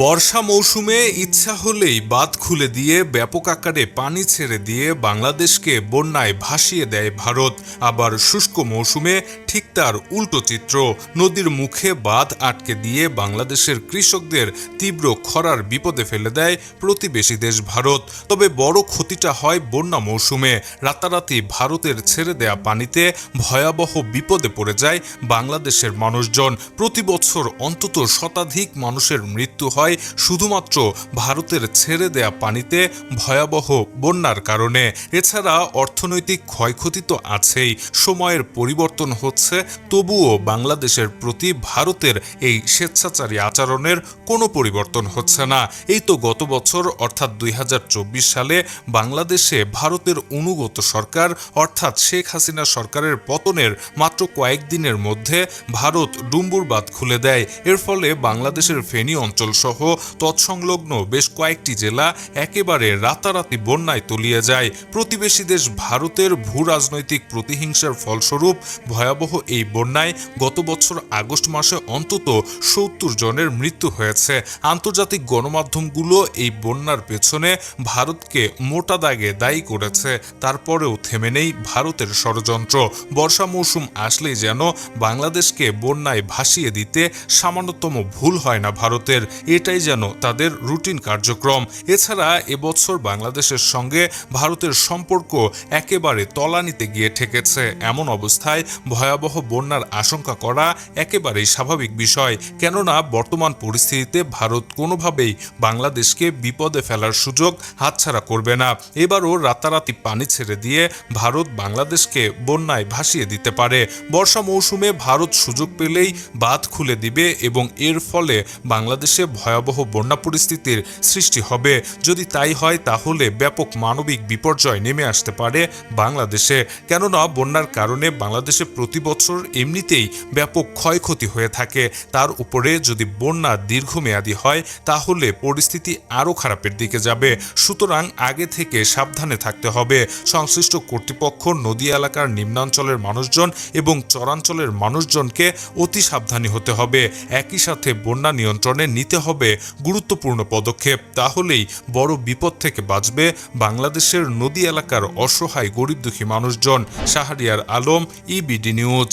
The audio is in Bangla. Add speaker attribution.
Speaker 1: বর্ষা মৌসুমে ইচ্ছা হলেই বাঁধ খুলে দিয়ে ব্যাপক আকারে পানি ছেড়ে দিয়ে বাংলাদেশকে বন্যায় ভাসিয়ে দেয় ভারত। আবার শুষ্ক মৌসুমে ঠিক তার উল্টো চিত্র, নদীর মুখে বাঁধ আটকে দিয়ে বাংলাদেশের কৃষকদের তীব্র খরার বিপদে ফেলে দেয় প্রতিবেশী দেশ ভারত। তবে বড় ক্ষতিটা হয় বন্যা মৌসুমে। রাতারাতি ভারতের ছেড়ে দেয়া পানিতে ভয়াবহ বিপদে পড়ে যায় বাংলাদেশের মানুষজন। প্রতি বছর অন্তত শতাধিক মানুষের মৃত্যু হয় শুধুমাত্র ভারতের ছেড়ে দেয়া পানিতে ভয়াবহ বন্যার কারণে। এছাড়া অর্থনৈতিক ক্ষয়ক্ষতি তো আছেই, সময়ের পরিবর্তন হচ্ছে, তবুও বাংলাদেশের প্রতি ভারতের এই স্বেচ্ছাচারী আচরণের কোনো পরিবর্তন হচ্ছে না। এই তো গত বছর, অর্থাৎ দুই হাজার চব্বিশ সালে, বাংলাদেশে ভারতের অনুগত সরকার, অর্থাৎ শেখ হাসিনা সরকারের পতনের মাত্র কয়েকদিনের মধ্যে ভারত ডুম্বুর বাঁধ খুলে দেয়। এর ফলে বাংলাদেশের ফেনী অঞ্চল সহ তৎসংলগ্ন বেশ কয়েকটি জেলা একেবারে রাতারাতি বন্যায় তলিয়ে যায়। প্রতিবেশী দেশ ভারতের ভূ রাজনৈতিক প্রতিহিংসার ফলস্বরূপ ভয়াবহ এই বন্যায় গত বছর আগস্ট মাসে অন্তত সত্তর জনের মৃত্যু হয়েছে। আন্তর্জাতিক গণমাধ্যমগুলো এই বন্যার পেছনে ভারতকে মোটা দাগে দায়ী করেছে। তারপরেও থেমে নেই ভারতের ষড়যন্ত্র। বর্ষা মৌসুম আসলেই যেন বাংলাদেশকে বন্যায় ভাসিয়ে দিতে সামান্যতম ভুল হয় না ভারতের। এটাই যেন তাদের রুটিন কার্যক্রম। এছাড়া এবছর বাংলাদেশের সঙ্গে ভারতের সম্পর্ক একেবারে তলানিতে গিয়ে ঠেকেছে। এমন অবস্থায় ভয়াবহ বন্যার আশঙ্কা করা একেবারেই স্বাভাবিক বিষয়। কেননা বর্তমান পরিস্থিতিতে ভারত কোনোভাবেই বাংলাদেশকে বিপদে ফেলার সুযোগ হাতছাড়া করবে না। এবারও রাতারাতি পানি ছেড়ে দিয়ে ভারত বাংলাদেশকে বন্যায় ভাসিয়ে দিতে পারে। বর্ষা মৌসুমে ভারত সুযোগ পেলেই বাঁধ খুলে দিবে এবং এর ফলে বাংলাদেশে ভয়াবহ বন্যা পরিস্থিতির সৃষ্টি হবে। যদি তাই হয়, তাহলে ব্যাপক মানবিক বিপর্যয় নেমে আসতে পারে বাংলাদেশে। কেননা, বন্যার কারণে বাংলাদেশে প্রতি বছর এমনিতেই ব্যাপক ক্ষয়ক্ষতি হয়ে থাকে। তার উপরে যদি বন্যা দীর্ঘমেয়াদী হয়, তাহলে পরিস্থিতি আরও খারাপের দিকে যাবে। সুতরাং আগে থেকে সাবধানে থাকতে হবে। সংশ্লিষ্ট কর্তৃপক্ষ, নদী এলাকার নিম্নাঞ্চলের মানুষজন এবং চরাঞ্চলের মানুষজনকে অতি সাবধানী হতে হবে। একই সাথে বন্যা নিয়ন্ত্রণে নিতে হবে গুরুত্বপূর্ণ পদক্ষেপ। তাহলেই বড় বিপদ থেকে বাঁচবে বাংলাদেশের নদী এলাকার অসহায় গরিব দুঃখী মানুষজন। Shahriar Alam EBD news